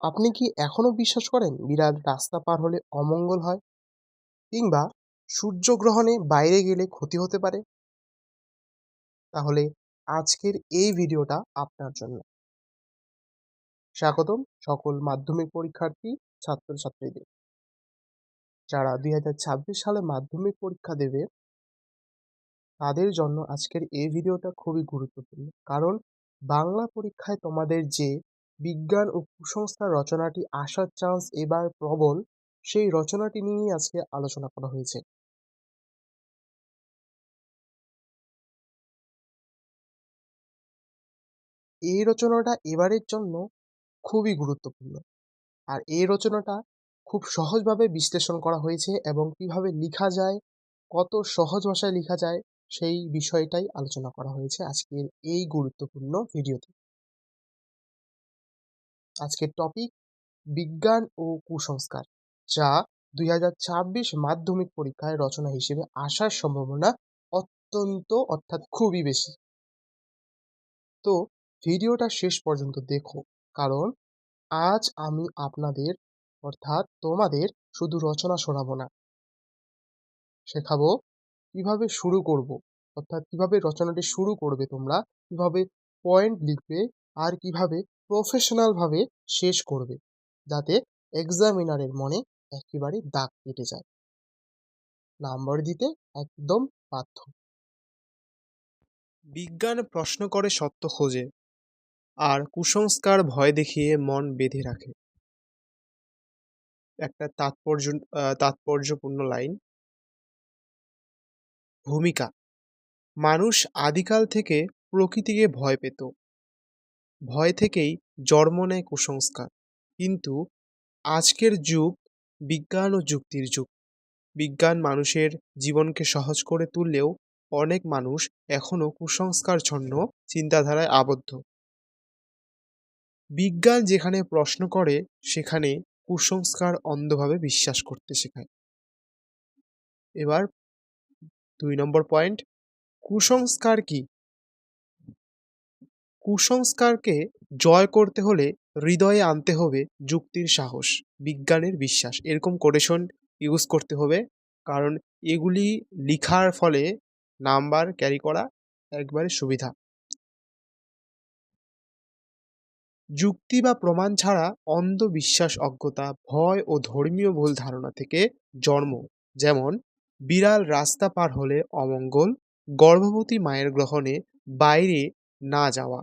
আপনি কি এখনও বিশ্বাস করেন বিড়াল রাস্তা পার হলে অমঙ্গল হয়? কিংবা সূর্যগ্রহণে বাইরে গেলে ক্ষতি হতে পারে? তাহলে আজকের এই ভিডিওটা আপনার জন্য। স্বাগতম সকল মাধ্যমিক পরীক্ষার্থী, ছাত্রছাত্রীদের। যারা দুই হাজার ছাব্বিশ সালে মাধ্যমিক পরীক্ষা দেবে, তাদের জন্য আজকের এই ভিডিওটা খুবই গুরুত্বপূর্ণ। কারণ বাংলা পরীক্ষায় তোমাদের যে বিজ্ঞান ও কুসংস্কার রচনাটি আসার চান্স এবার প্রবল, সেই রচনাটি নিয়েই আজকে আলোচনা করা হয়েছে। এই রচনাটা এবারের জন্য খুবই গুরুত্বপূর্ণ। আর এই রচনাটা খুব সহজভাবে বিশ্লেষণ করা হয়েছে এবং কীভাবে লেখা যায়, কত সহজ ভাষায় লেখা যায়, সেই বিষয়টাই আলোচনা করা হয়েছে আজকের এই গুরুত্বপূর্ণ ভিডিওতে। আজকের টপিক বিজ্ঞান ও কুসংস্কার, যা দুই হাজার ছাব্বিশ মাধ্যমিক পরীক্ষায় রচনা হিসেবে আসার সম্ভাবনা অত্যন্ত, অর্থাৎ খুবই বেশি। তো ভিডিওটা শেষ পর্যন্ত দেখো, কারণ আজ আমি আপনাদের, অর্থাৎ তোমাদের শুধু রচনা শোনাবো না। শেখাবো কীভাবে শুরু করব, অর্থাৎ কীভাবে রচনাটি শুরু করবে তোমরা, কীভাবে পয়েন্ট লিখবে, আর কীভাবে প্রফেশনালভাবে শেষ করবে, যাতে এক্সামিনারের মনে একেবারে দাগ কেটে যায়। নাম্বার দিতে একদম বাধ্য। বিজ্ঞান প্রশ্ন করে সত্য খোঁজে, আর কুসংস্কার ভয় দেখিয়ে মন বেঁধে রাখে। একটা তাৎপর্য তাৎপর্যপূর্ণ লাইন। ভূমিকা। মানুষ আদিকাল থেকে প্রকৃতিকে ভয় পেত। ভয় থেকেই জন্ম নেয় কুসংস্কার। কিন্তু আজকের যুগ বিজ্ঞান ও যুক্তির যুগ। বিজ্ঞান মানুষের জীবনকে সহজ করে তুললেও অনেক মানুষ এখনও কুসংস্কারছন্ন চিন্তাধারায় আবদ্ধ। বিজ্ঞান যেখানে প্রশ্ন করে, সেখানে কুসংস্কার অন্ধভাবে বিশ্বাস করতে শেখায়। এবার দুই নম্বর পয়েন্ট, কুসংস্কার কি? কুসংস্কারকে জয় করতে হলে হৃদয়ে আনতে হবে যুক্তির সাহস, বিজ্ঞানের বিশ্বাস। এরকম কোটেশন ইউজ করতে হবে, কারণ এগুলি লিখার ফলে নাম্বার ক্যারি করা একবারে সুবিধা। যুক্তি বা প্রমাণ ছাড়া অন্ধবিশ্বাস, অজ্ঞতা, ভয় ও ধর্মীয় ভুল ধারণা থেকে জন্ম। যেমন, বিড়াল রাস্তা পার হলে অমঙ্গল, গর্ভবতী মায়ের গ্রহণে বাইরে না যাওয়া।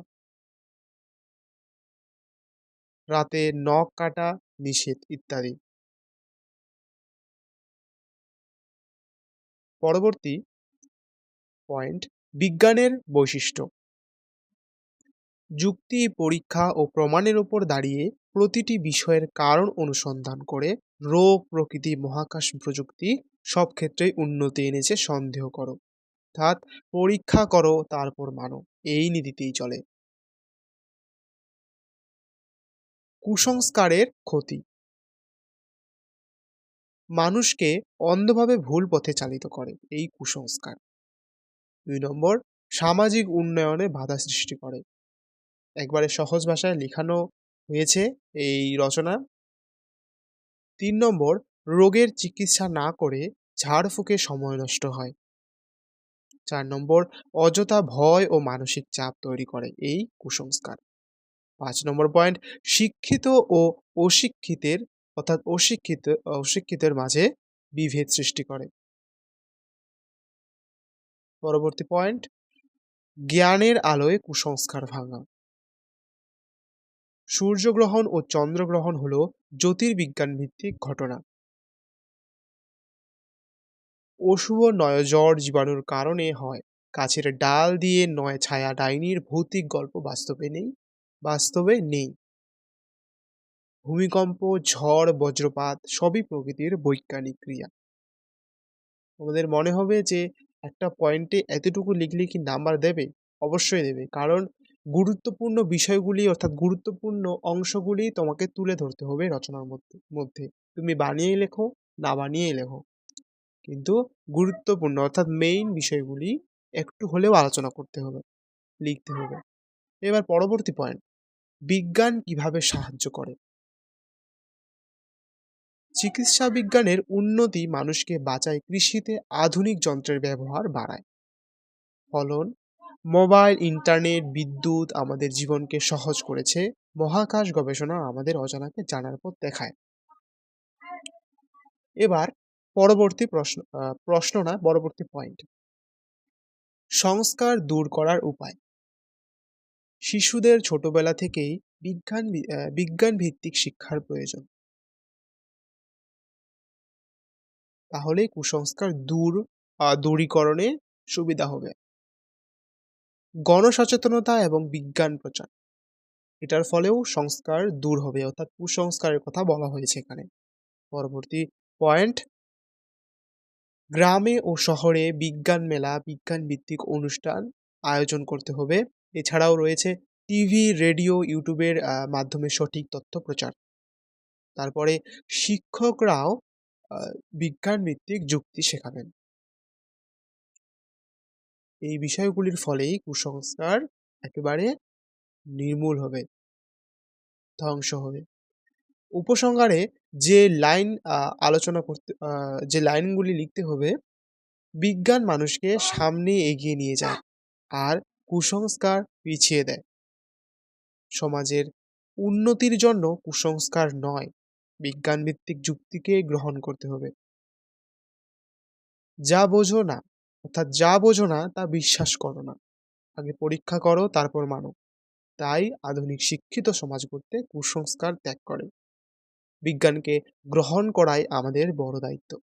রাতে নখ কাটা নিষেধ, ইত্যাদি। পরবর্তী পয়েন্ট বিজ্ঞানের বৈশিষ্ট্য। যুক্তি, পরীক্ষা ও প্রমাণের উপর দাঁড়িয়ে প্রতিটি বিষয়ের কারণ অনুসন্ধান করে রোগ, প্রকৃতি, মহাকাশ প্রযুক্তি সব ক্ষেত্রেই উন্নতি এনেছে, সন্দেহ করো। অর্থাৎ পরীক্ষা করো, তারপর মানো। এই নীতিতেই চলে। কুসংস্কারের ক্ষতি। মানুষকে অন্ধভাবে ভুল পথে চালিত করে এই কুসংস্কার। দুই নম্বর, সামাজিক উন্নয়নে বাধা সৃষ্টি করে। একবারে সহজ ভাষায় লেখানো হয়েছে এই রচনা। তিন নম্বর, রোগের চিকিৎসা না করে ঝাড়ফুঁকে সময় নষ্ট হয়। চার নম্বর, অযথা ভয় ও মানসিক চাপ তৈরি করে এই কুসংস্কার। পাঁচ নম্বর পয়েন্ট শিক্ষিত ও অশিক্ষিতের, অর্থাৎ অশিক্ষিত, অশিক্ষিতের মাঝে বিভেদ সৃষ্টি করে। পরবর্তী পয়েন্ট জ্ঞানের আলোয় কুসংস্কার ভাঙা। সূর্যগ্রহণ ও চন্দ্রগ্রহণ হল জ্যোতির্বিজ্ঞান ভিত্তিক ঘটনা। অশুভ নয়জর জীবাণুর কারণে হয়। গাছের ডাল দিয়ে নয় ছায়া ডাইনির ভৌতিক গল্প বাস্তবে নেই। বাস্তবে নেই। ভূমিকম্প, ঝড়, বজ্রপাত সবই প্রকৃতির বৈজ্ঞানিক ক্রিয়া। আমাদের মনে হবে যে একটা পয়েন্টে এতটুকু লিখলে কি নাম্বার দেবে? অবশ্যই দেবে। কারণ গুরুত্বপূর্ণ বিষয়গুলি অর্থাৎ গুরুত্বপূর্ণ অংশগুলি তোমাকে তুলে ধরতে হবে রচনার মধ্যে মধ্যে। তুমি বানিয়েই লেখো, না বানিয়েই লেখো। কিন্তু গুরুত্বপূর্ণ অর্থাৎ মেইন বিষয়গুলি একটু হলেও আলোচনা করতে হবে, লিখতে হবে। এবার পরবর্তী পয়েন্ট বিজ্ঞান কীভাবে সাহায্য করে? চিকিৎসা বিজ্ঞানের উন্নতি মানুষকে বাঁচায় কৃষিতে আধুনিক যন্ত্রের ব্যবহার বাড়ায়। ফলন, মোবাইল, ইন্টারনেট, বিদ্যুৎ আমাদের জীবনকে সহজ করেছে, মহাকাশ গবেষণা আমাদের অজানাকে জানার পথ দেখায়। এবার পরবর্তী প্রশ্ন প্রশ্ন না, পরবর্তী পয়েন্ট সংস্কার দূর করার উপায়। শিশুদের ছোটবেলা থেকেই বিজ্ঞান বিজ্ঞান ভিত্তিক শিক্ষার প্রয়োজন। তাহলে কুসংস্কার দূর দূরীকরণে সুবিধা হবে। গণসচেতনতা এবং বিজ্ঞান প্রচার, এটার ফলেও সংস্কার দূর হবে, অর্থাৎ কুসংস্কারের কথা বলা হয়েছে এখানে। পরবর্তী পয়েন্ট, গ্রামে ও শহরে বিজ্ঞান মেলা বিজ্ঞান ভিত্তিক অনুষ্ঠান আয়োজন করতে হবে। এছাড়াও রয়েছে টিভি, রেডিও, ইউটিউবের মাধ্যমে সঠিক তথ্য প্রচার। তারপরে শিক্ষকরাও বিজ্ঞান ভিত্তিক যুক্তি শেখাবেন। এই বিষয়গুলির ফলেই কুসংস্কার একেবারে নির্মূল হবে, ধ্বংস হবে। উপসংহারে যে লাইন আলোচনা করতে যে লাইনগুলি লিখতে হবে, বিজ্ঞান মানুষকে সামনে এগিয়ে নিয়ে যায়। আর কুসংস্কার পিছিয়ে দেয়। সমাজের উন্নতির জন্য কুসংস্কার নয় বিজ্ঞান ভিত্তিক যুক্তিকে গ্রহণ করতে হবে। যা বোঝো না, অর্থাৎ যা বোঝো না, তা বিশ্বাস করো না। আগে পরীক্ষা করো, তারপর মানো। তাই আধুনিক শিক্ষিত সমাজ করতে কুসংস্কার ত্যাগ করে। বিজ্ঞানকে গ্রহণ করাই আমাদের বড় দায়িত্ব।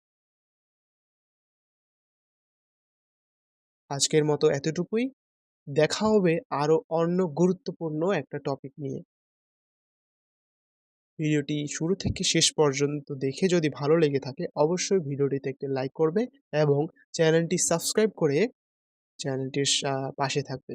আজকের মতো এতটুকুই। দেখা হবে আরও অন্য গুরুত্বপূর্ণ একটা টপিক নিয়ে। ভিডিওটি শুরু থেকে শেষ পর্যন্ত দেখে যদি ভালো লেগে থাকে, অবশ্যই ভিডিওটিতে একটি লাইক করবে এবং চ্যানেলটি সাবস্ক্রাইব করে চ্যানেলটির পাশে থাকবে।